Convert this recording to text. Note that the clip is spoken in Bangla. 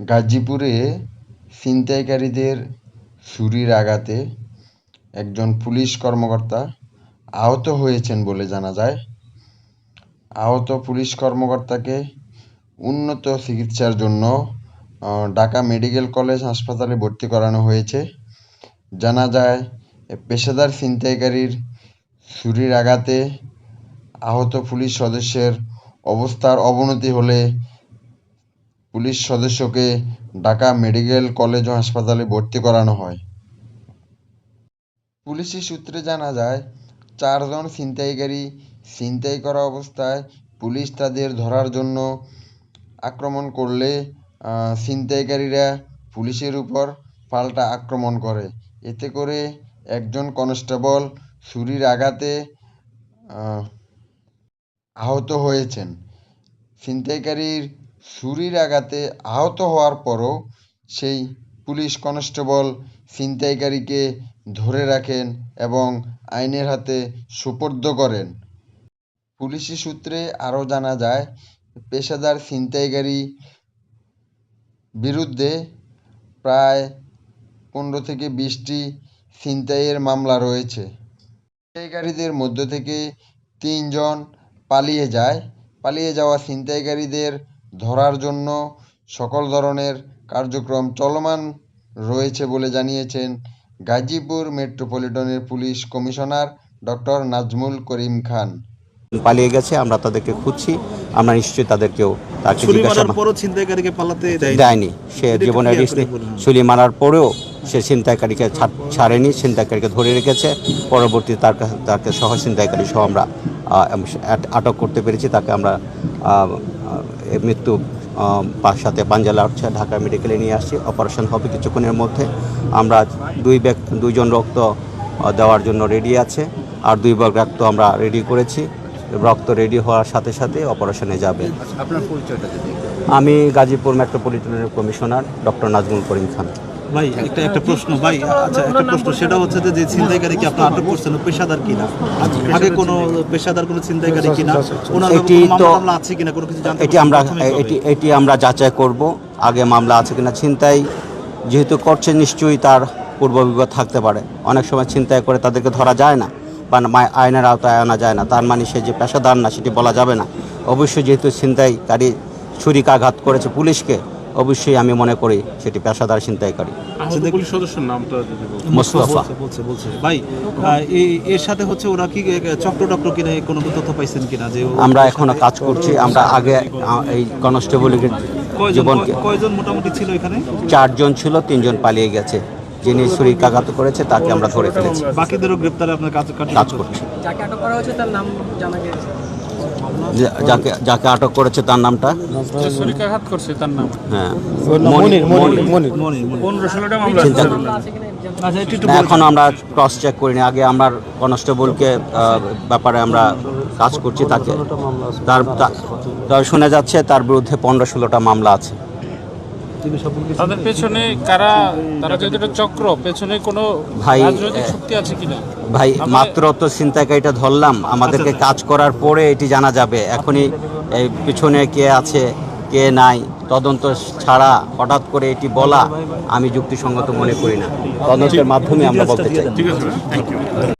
গাজীপুরে ছিনতাইকারীদের ছুরির আঘাতে একজন পুলিশ কর্মকর্তা আহত হয়েছেন বলে জানা যায়। আহত পুলিশ কর্মকর্তাকে উন্নত চিকিৎসার জন্য ঢাকা মেডিকেল কলেজ হাসপাতালে ভর্তি করানো হয়েছে। জানা যায়, পেশাদার ছিনতাইকারীর ছুরির আঘাতে আহত পুলিশ সদস্যের অবস্থার অবনতি হলে পুলিশ সদস্যকে ঢাকা মেডিকেল কলেজ ও হাসপাতালে ভর্তি করানো হয়। পুলিশি সূত্রে জানা যায়, চারজন ছিনতাইকারী ছিনতাই করা অবস্থায় পুলিশ তাদের ধরার জন্য আক্রমণ করলে ছিনতাইকারীরা পুলিশের উপর পাল্টা আক্রমণ করে। এতে করে একজন কনস্টেবল ছুরির আঘাতে আহত হয়েছেন। ছিনতাইকারীর ছুরির আঘাতে আহত হওয়ার পরও সেই পুলিশ কনস্টেবল ছিনতাইকারীকে ধরে রাখেন এবং আইনের হাতে সোপর্দ করেন। পুলিশি সূত্রে আরও জানা যায়, পেশাদার ছিনতাইকারী বিরুদ্ধে প্রায় পনেরো থেকে বিশটি ছিনতাইয়ের মামলা রয়েছে। ছিনতাইকারীদের মধ্য থেকে তিনজন পালিয়ে যায়। পালিয়ে যাওয়া ছিনতাইকারীদের ধরার জন্য সকল ধরনের কার্যক্রম চলমান রয়েছে বলে জানিয়েছেন Gazipur মেট্রোপলিটনের police commissioner doctor Nazmul Karim Khan. পালিয়ে গেছে আমরা তাদেরকে খুঁজছি আমরা নিশ্চয়ই তাদেরকেও তাকে জিজ্ঞাসা মারার পরও ছিনতাইকারীকে পালাতে দেয়নি। সে জীবনের? ছুরি মারার পরেও সে ছিনতাইকারীকে ছাড়েনি ছিনতাইকারীকে ধরে রেখেছে। পরবর্তী তার কাছে তাকে সহ ছিনতাইকারী সহ আমরা আহ, আটক করতে পেরেছি তাকে আমরা মৃত্যু সাথে পাঞ্জালা হচ্ছে ঢাকা মেডিকেলে নিয়ে আসছি। অপারেশন হবে কিছুক্ষণের মধ্যে। আমরা দুই ব্যাগ দুইজন রক্ত দেওয়ার জন্য রেডি আছে। আর দুই ব্যাগ রক্ত আমরা রেডি করেছি। রক্ত রেডি হওয়ার সাথে সাথে অপারেশনে যাবে। আপনার পরিচয়টা আমি গাজীপুর মেট্রোপলিটনের কমিশনার ডক্টর নাজমুল করিম খান। ভাই একটা একটা প্রশ্ন ভাই আচ্ছা একটা প্রশ্ন সেটা হচ্ছে যে যে ছিনতাইকারীকে আপনি আটক করছেন পেশাদার কিনা? আগে কোনো পেশাদার কোনো ছিনতাইকারী কিনা? ওনার এটি তো- মামলা আছে কিনা? কোনো কিছু জানতে এটি আমরা এটি এটি আমরা যাচাই করব আগে মামলা আছে কিনা ছিনতাই। যেহেতু করছে নিশ্চয়ই তার পূর্ব অভিজ্ঞতা থাকতে পারে। অনেক সময় ছিনতাই করে তাদেরকে ধরা যায় না বা আইনের আওতায় আনা যায় না। তার মানে সে যে পেশাদার না সেটি বলা যাবে না। অবশ্যই যেহেতু ছিনতাইকারী ছুরিকাঘাত করেছে পুলিশকে অবশ্যই আমি মনে করি সেটি পেশাদার ছিনতাইকারী। আহত পুলিশ সদস্যের নামটা মোস্তফা। বলছে, বলছে বলছে। ভাই এই- এর সাথে হচ্ছে ওরা কি চক্র টক্র কিনা কোনো তথ্য পাইছেন কিনা যে আমরা এখনও কাজ করছি আমরা আগে এই কনস্টেবলের কয়জন জীবনকে কয়জন মোটামুটি ছিল এখানে? চারজন ছিল তিনজন পালিয়ে গেছে। যিনি ছুরিকাঘাত করেছে তাকে আমরা ধরে ফেলেছি। বাকিদেরও গ্রেপ্তারে আপনার কাজ কাজ করছি। যাকে আটক করা হয়েছে তার নাম জানা গিয়েছে। যে- যাকে যাকে আটক করেছে তার নামটা? ছুরিকাঘাত করছে তার নাম। হ্যাঁ। আচ্ছা এখন আমরা ক্রস চেক করিনি। আগে আমরা কনস্টেবলকে ব্যাপারে আমরা কাজ করছি তাকে। তার শুনে তবে শোনা যাচ্ছে তার বিরুদ্ধে পনেরো ষোলোটা মামলা আছে। তাদের পেছনে কারা তারা একটা চক্র পেছনে কোনো ভাই, রাজনৈতিক শক্তি আছে কিনা? ভাই মাত্র তো ছিনতাইকারীটা ধরলাম আমাদেরকে কাজ করার পরে এটি জানা যাবে। এখনই এই পিছনে কে আছে কে নাই তদন্ত ছাড়া হঠাৎ করে এটি বলা আমি যুক্তিসঙ্গত মনে করি না। তদন্তের মাধ্যমে আমরা বলতে চাই।